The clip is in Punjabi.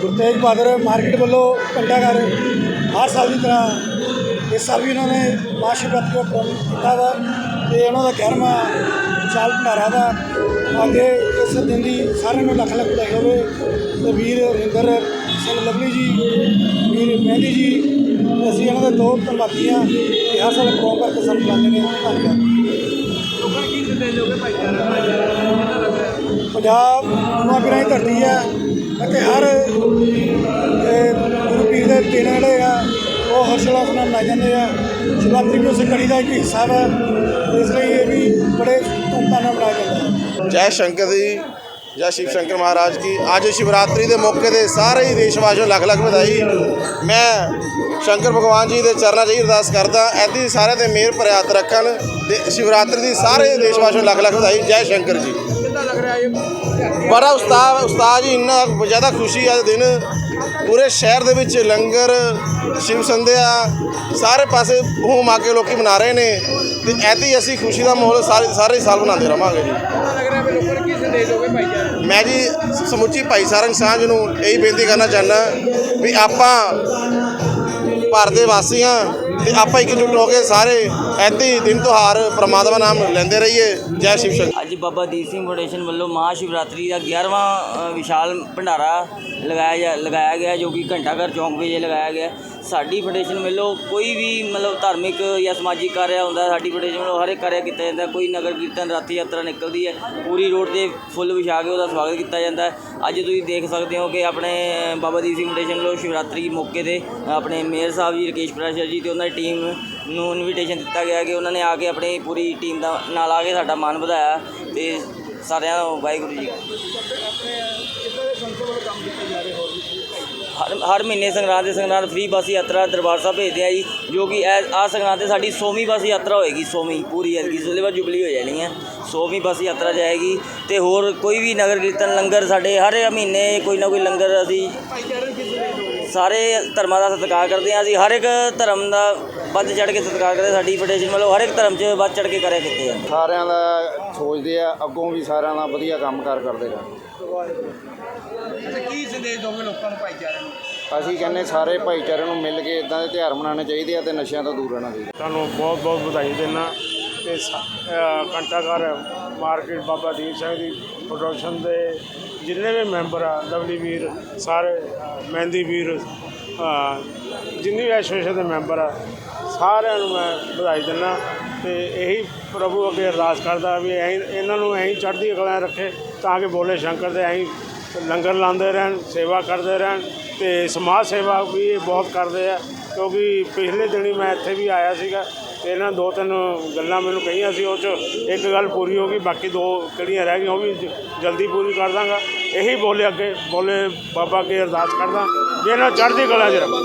ਗੁਰੂ ਤੇਗ ਬਹਾਦਰ ਮਾਰਕੀਟ ਵੱਲੋਂ ਘੰਟਾਘਰ ਹਰ ਸਾਲ ਦੀ ਤਰ੍ਹਾਂ ਇਸ ਸਾਲ ਵੀ ਉਹਨਾਂ ਨੇ ਮਹਾਂ ਸ਼ਿਵਰਾਤਰੀ ਦਾ ਪ੍ਰੋਗਰਾਮ ਕੀਤਾ ਵਾ ਤੇ ਉਹਨਾਂ ਦਾ 11ਵਾਂ ਚਾਲ ਭੰਡਾਰਾ ਦਾ ਅੱਗੇ ਇਸ ਦਿਨ ਦੀ ਸਾਰਿਆਂ ਨੂੰ ਲੱਖ ਲੱਖ ਵਧਾਈ ਹੋਵੇ। ਤੇ ਵੀਰ ਰਿੰਦਰ ਸਿੰਘ ਲਵਲੀ ਜੀ, ਵੀਰ ਮਹਿੰਦੀ ਜੀ, ਅਸੀਂ ਇਹਨਾਂ ਦੇ ਦੋ ਧੰਨਵਾਦੀ ਹਾਂ ਕਿ ਹਰ ਸਾਲ ਪ੍ਰੋਗਰਾਮ ਕਰਕੇ ਸਾਨੂੰ ਬੁਲਾਉਂਦੇ ਨੇ। ਧੰਨਵਾਦ। ਲੋਕਾਂ ਨੂੰ ਕੀ ਸੰਦੇਸ਼ ਦੋਗੇ ਭਾਈਚਾਰਾ ਭਾਈਚਾਰਾ। ਕਿੰਨਾ ਲੱਗ ਰਿਹਾ ਪੰਜਾਬ ਮਾਂ ਪਿਆਰੀ ਧਰਤੀ ਹੈ ਅਤੇ ਹਰ ਗੁਰੂ ਪੀਰ ਦੇ ਦਿਨ ਜਿਹੜੇ ਆ, ਉਹ ਹਰਸ਼ਲਾਸ ਨਾਲ ਮਨਾਏ ਜਾਂਦੇ ਆ। ਸ਼ਿਵਰਾਤਰੀ ਵੀ ਉਸ ਕੜੀ ਦਾ ਇੱਕ ਹਿੱਸਾ ਹੈ ਇਸ ਲਈ ਇਹ ਵੀ ਬੜੇ ਧੂਮਧਾਮ ਨਾਲ ਮਨਾਇਆ ਜਾਂਦਾ ਹੈ। ਜੈ ਸ਼ੰਕਰ ਜੀ, ਜੈ ਸ਼ਿਵ ਸ਼ੰਕਰ ਮਹਾਰਾਜ ਕੀ। ਅੱਜ ਸ਼ਿਵਰਾਤਰੀ ਦੇ ਮੌਕੇ ਤੇ ਸਾਰੇ ਹੀ ਦੇਸ਼ ਵਾਸੀਆਂ ਨੂੰ ਲੱਖ ਲੱਖ ਵਧਾਈ। ਮੈਂ ਸ਼ੰਕਰ ਭਗਵਾਨ ਜੀ ਦੇ ਚਰਨਾਂ 'ਚ ਹੀ ਅਰਦਾਸ ਕਰਦਾ ਐਦੀ ਸਾਰੇ ਤੇ ਮਿਹਰ ਭਰਿਆ ਹੱਥ ਰੱਖਣ ਤੇ ਸ਼ਿਵਰਾਤਰੀ ਦੀ ਸਾਰੇ ਦੇਸ਼ ਵਾਸੀਆਂ ਨੂੰ ਲੱਖ ਲੱਖ ਵਧਾਈ ਜੈ ਸ਼ੰਕਰ ਜੀ। ਕਿੰਨਾ ਲੱਗ ਰਿਹਾ ਇਹ? ਬੜਾ ਉਸਤਾਦ ਉਸਤਾਦ ਜੀ ਇੰਨਾ ਜ਼ਿਆਦਾ ਖੁਸ਼ੀ ਆ ਦਿਨ। ਪੂਰੇ ਸ਼ਹਿਰ ਦੇ ਵਿੱਚ ਲੰਗਰ ਸ਼ਿਵ ਸੰਧਿਆ ਸਾਰੇ ਪਾਸੇ ਹੂਮ ਆ ਕੇ ਲੋਕੀ ਮਨਾ ਰਹੇ ਨੇ। ਤੇ ਐਦੀ ਅਸੀਂ ਖੁਸ਼ੀ ਦਾ ਮਾਹੌਲ ਸਾਰੇ ਸਾਰੇ ਸਾਲ ਮਨਾਉਂਦੇ ਰਵਾਂਗੇ ਜੀ? ਮੈਂ ਜੀ ਸਮੁੱਚੀ ਭਾਈ ਸਾਰੰਗ ਸਾਂਝ ਨੂੰ ਇਹੀ ਬੇਨਤੀ ਕਰਨਾ ਚਾਹੁੰਦਾ ਵੀ ਆਪਾਂ ਭਾਰਤ ਦੇ ਵਾਸੀ ਹਾਂ ਤੇ ਆਪਾਂ ਇਕਜੁੱਟ ਹੋ ਕੇ ਸਾਰੇ ਐਤੀ ਦਿਨ ਤਿਉਹਾਰ ਪ੍ਰਮਾਤਮਾ ਨਾਮ ਲੈਂਦੇ ਰਹੀਏ। ਜੈ ਸ਼ਿਵ ਸ਼ੰਕਰ ਅੱਜ ਬਾਬਾ ਦੀਪ ਸਿੰਘ ਫਾਊਂਡੇਸ਼ਨ ਵੱਲੋਂ ਮਹਾ ਸ਼ਿਵਰਾਤਰੀ ਦਾ 11ਵਾਂ ਵਿਸ਼ਾਲ ਭੰਡਾਰਾ ਲਗਾਇਆ ਜਾ- ਲਗਾਇਆ ਗਿਆ ਜੋ ਕਿ ਘੰਟਾ ਘਰ ਚੌਂਕ ਵਿੱਚ ਲਗਾਇਆ ਗਿਆ। ਸਾਡੀ ਫੈਡਰੇਸ਼ਨ ਵੱਲੋਂ ਕੋਈ ਵੀ ਮਤਲਬ ਧਾਰਮਿਕ ਜਾਂ ਸਮਾਜਿਕ ਕਾਰਿਆ ਹੁੰਦਾ, ਸਾਡੀ ਫੈਡਰੇਸ਼ਨ ਵੱਲੋਂ ਹਰ ਇੱਕ ਕਾਰਿਆ ਕੀਤਾ ਜਾਂਦਾ, ਕੋਈ ਨਗਰ ਕੀਰਤਨ, ਰਾਤੀ ਯਾਤਰਾ ਨਿਕਲਦੀ ਹੈ, ਪੂਰੀ ਰੋਡ ਤੇ ਫੁੱਲ ਵਿਛਾ ਕੇ ਉਹਦਾ ਸਵਾਗਤ ਕੀਤਾ ਜਾਂਦਾ ਹੈ। ਅੱਜ ਤੁਸੀਂ ਦੇਖ ਸਕਦੇ ਹੋ ਕਿ ਆਪਣੇ ਬਾਬਾ ਦੀਪ ਸਿੰਘ ਫੈਡਰੇਸ਼ਨ ਵੱਲੋਂ ਸ਼ਿਵਰਾਤਰੀ ਮੌਕੇ ਤੇ ਆਪਣੇ ਮੇਅਰ ਸਾਹਿਬ ਜੀ, ਰਕੇਸ਼ ਪ੍ਰੈਸ਼ਰ ਜੀ ਤੇ ਉਹਨਾਂ ਦੀ ਟੀਮ ਨੂੰ ਇਨਵੀਟੇਸ਼ਨ ਦਿੱਤਾ ਗਿਆ ਕਿ ਉਹਨਾਂ ਨੇ ਆ ਕੇ ਆਪਣੀ ਪੂਰੀ ਟੀਮ ਦਾ ਨਾਲ ਆ ਕੇ ਸਾਡਾ ਮਾਣ ਵਧਾਇਆ ਤੇ ਸਾਰਿਆਂ ਨੂੰ ਵਾਹਿਗੁਰੂ ਜੀ ਹਰ ਹਰ ਹਰ ਮਹੀਨੇ ਸੰਗਰਾਂਦ ਦੇ ਸੰਗਰਾਂਦ ਫ੍ਰੀ ਬੱਸ ਯਾਤਰਾ ਦਰਬਾਰ ਸਾਹਿਬ ਭੇਜਦੇ ਆ ਜੀ, ਜੋ ਕਿ ਆ ਸੰਗਰਾਂਦ ਤੇ ਸਾਡੀ 100ਵੀਂ ਬੱਸ ਯਾਤਰਾ ਹੋਏਗੀ 100ਵੀਂ ਪੂਰੀ ਐਤਕੀ, ਇਸ ਵੇਲੇ ਬਾਅਦ ਜੁਬਲੀ ਹੋ ਜਾਣੀ ਹੈ 100ਵੀਂ ਬੱਸ ਯਾਤਰਾ ਜਾਏਗੀ ਤੇ ਹੋਰ ਕੋਈ ਵੀ ਨਗਰ ਕੀਰਤਨ, ਲੰਗਰ ਸਾਡੇ ਹਰ ਮਹੀਨੇ ਕੋਈ ਨਾ ਕੋਈ ਲੰਗਰ ਅਸੀਂ ਸਾਰੇ ਧਰਮਾਂ ਦਾ ਸਤਿਕਾਰ ਕਰਦੇ ਹਾਂ ਅਸੀਂ ਹਰ ਇੱਕ ਧਰਮ ਦਾ ਵੱਧ ਚੜ੍ਹ ਕੇ ਸਤਿਕਾਰ ਕਰਦੇ ਸਾਡੀ ਫੈਡਰੇਸ਼ਨ ਵੱਲੋਂ ਹਰ ਇੱਕ ਧਰਮ 'ਚ ਵੱਧ ਚੜ੍ਹ ਕੇ ਕਰਿਆ ਕੀਤੇ ਜਾਂਦੇ। ਸਾਰਿਆਂ ਦਾ ਸੋਚਦੇ ਆ ਅੱਗੋਂ ਵੀ ਸਾਰਿਆਂ ਦਾ ਵਧੀਆ ਕੰਮਕਾਰ ਕਰਦੇ ਰਹਿਣ ਅੱਛਾ ਕੀ ਸੰਦੇਸ਼ ਦੋਗੇ ਲੋਕਾਂ ਨੂੰ ਭਾਈਚਾਰੇ ਨੂੰ? ਅਸੀਂ ਕਹਿੰਦੇ ਸਾਰੇ ਭਾਈਚਾਰੇ ਨੂੰ ਮਿਲ ਕੇ ਇਦਾਂ ਦੇ ਤਿਉਹਾਰ ਮਨਾਉਣੇ ਚਾਹੀਦੇ ਆ ਤੇ ਨਸ਼ਿਆਂ ਤੋਂ ਦੂਰ ਰਹਿਣਾ ਚਾਹੀਦਾ। ਤੁਹਾਨੂੰ ਬਹੁਤ ਬਹੁਤ ਵਧਾਈ ਦਿੰਦਾ। ਤੇ ਘੰਟਾਘਰ ਮਾਰਕੀਟ ਬਾਬਾ ਦੀਪ ਸਿੰਘ ਦੀ ਪ੍ਰੋਡਕਸ਼ਨ ਦੇ ਜਿੰਨੇ ਵੀ ਮੈਂਬਰ ਆ ਲਵਲੀ ਵੀਰ ਸਾਰੇ ਮਹਿੰਦੀ ਵੀਰ ਜਿੰਨੀ ਵੀ ਐਸੋਸੀਏਸ਼ਨ ਦੇ ਮੈਂਬਰ ਆ, ਸਾਰਿਆਂ ਨੂੰ ਮੈਂ ਵਧਾਈ ਦਿੰਦਾ ਤੇ ਇਹੀ ਪ੍ਰਭੂ ਅੱਗੇ ਅਰਦਾਸ ਕਰਦਾ ਵੀ ਐਂ ਇਹਨਾਂ ਨੂੰ ਐਂ ਚੜ੍ਹਦੀ ਕਲਾ ਰੱਖੇ ਤਾਂ ਕਿ ਬੋਲੇ ਸ਼ੰਕਰ ਦੇ ਐਂ ਲੰਗਰ ਲਾਉਂਦੇ ਰਹਿਣ, ਸੇਵਾ ਕਰਦੇ ਰਹਿਣ ਤੇ ਸਮਾਜ ਸੇਵਾ ਵੀ ਇਹ ਬਹੁਤ ਕਰਦੇ ਆ। ਕਿਉਂਕਿ ਪਿਛਲੇ ਦਿਨੀ ਮੈਂ ਇੱਥੇ ਵੀ ਆਇਆ ਸੀਗਾ ਤੇ ਇਹਨਾਂ ਦੋ ਤਿੰਨ ਗੱਲਾਂ ਮੈਨੂੰ ਕਹੀਆਂ ਸੀ, ਉਹ 'ਚ ਇੱਕ ਗੱਲ ਪੂਰੀ ਹੋ ਗਈ, ਬਾਕੀ ਦੋ ਕਿਹੜੀਆਂ ਰਹਿ ਗਈਆਂ ਉਹ ਵੀ ਜਲਦੀ ਪੂਰੀ ਕਰ ਦਾਂਗਾ। ਇਹੀ ਬੋਲੇ ਅੱਗੇ, ਬੋਲੇ ਬਾਬਾ ਅੱਗੇ ਅਰਦਾਸ ਕਰਦਾ ਜੇ ਇਹਨਾਂ ਚੜ੍ਹਦੀ ਕਲਾ 'ਚ ਰੱਖੇ।